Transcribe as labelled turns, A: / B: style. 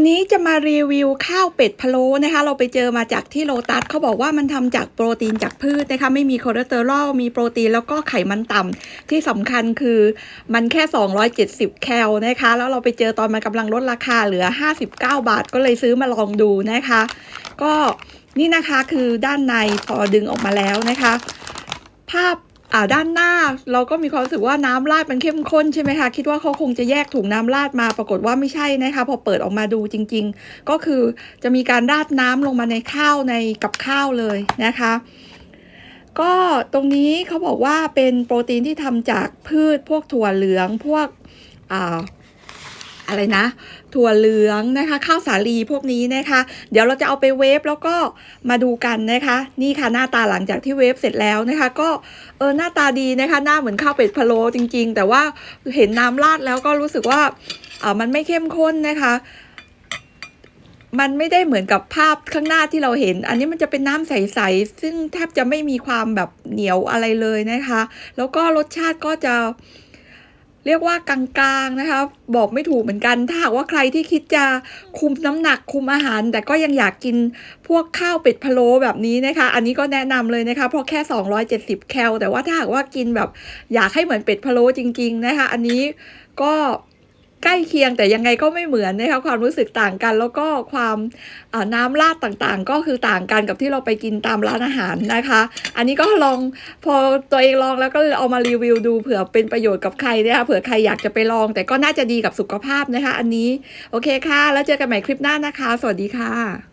A: วันนี้จะมารีวิวข้าวเป็ดพะโล้นะคะ เราไปเจอมาจากที่โลตัสเขาบอกว่ามันทำจากโปรตีนจากพืชนะคะ ไม่มีคอเลสเตอรอลมีโปรตีนแล้วก็ไขมันต่ำที่สำคัญคือมันแค่ 270 แคลนะคะ แล้วเราไปเจอตอนมันกำลังลดราคาเหลือ 59 บาทก็เลยซื้อมาลองดูนะคะ ก็นี่นะคะคือด้านในพอดึงออกมาแล้วนะคะ ภาพ อ่าด้านหน้าเราก็มีความรู้สึกว่าน้ำราดมันเข้มข้นใช่ไหมคะคิดว่าเขาคงจะแยกถุงน้ำราดมาปรากฏว่าไม่ใช่นะคะพอเปิดออกมาดูจริง ๆ ก็คือจะมีการราดน้ำลงมาในข้าวในกับข้าวเลยนะคะ ก็ตรงนี้เขาบอกว่าเป็นโปรตีนที่ทำจากพืชพวกถั่วเหลืองพวกอ่า อะไรนะ ถั่วเหลืองนะคะ ข้าวสาลีพวกนี้นะคะ เดี๋ยวเราจะเอาไปเวฟแล้วก็มาดูกันนะคะ นี่ค่ะหน้าตาหลังจากที่เวฟเสร็จแล้วนะคะ ก็เออหน้าตาดีนะคะ หน้าเหมือนข้าวเป็ดพะโล้จริง ๆ แต่ว่าเห็นน้ำราดแล้วก็รู้สึกว่าอ่ามันไม่เข้มข้นนะคะมันไม่ได้เหมือนกับภาพข้างหน้าที่เราเห็น อันนี้มันจะเป็นน้ำใส ๆ ซึ่งแทบจะไม่มีความแบบเหนียวอะไรเลยนะคะ แล้วก็รสชาติก็จะ เรียกว่ากลางๆนะคะ บอกไม่ถูกเหมือนกัน ถ้าหากว่าใครที่คิดจะคุมน้ำหนักคุมอาหาร แต่ก็ยังอยากกินพวกข้าวเป็ดพะโล้แบบนี้นะคะ อันนี้ก็แนะนำเลยนะคะ เพราะแค่ 270 แคลแต่ว่าถ้าหากว่ากินแบบอยากให้เหมือนเป็ดพะโล้จริง ๆ นะคะ อันนี้ก็ ใกล้เคียงแต่ยังไงก็ไม่เหมือนนะคะความรู้สึกต่างกัน แล้วก็ความาน้ำราดต่างๆ ก็คือต่างกันกับที่เราไปกินตามร้านอาหารนะคะ อันนี้ก็ลองพอตัวเองลองแล้วก็เอามารีวิวดูเผื่อเป็นประโยชน์กับใครนะคะเผื่อใครอยากจะไปลอง แต่ก็น่าจะดีกับสุขภาพนะคะ อันนี้โอเคค่ะ แล้วเจอกันใหม่คลิปหน้านะคะ สวัสดีค่ะ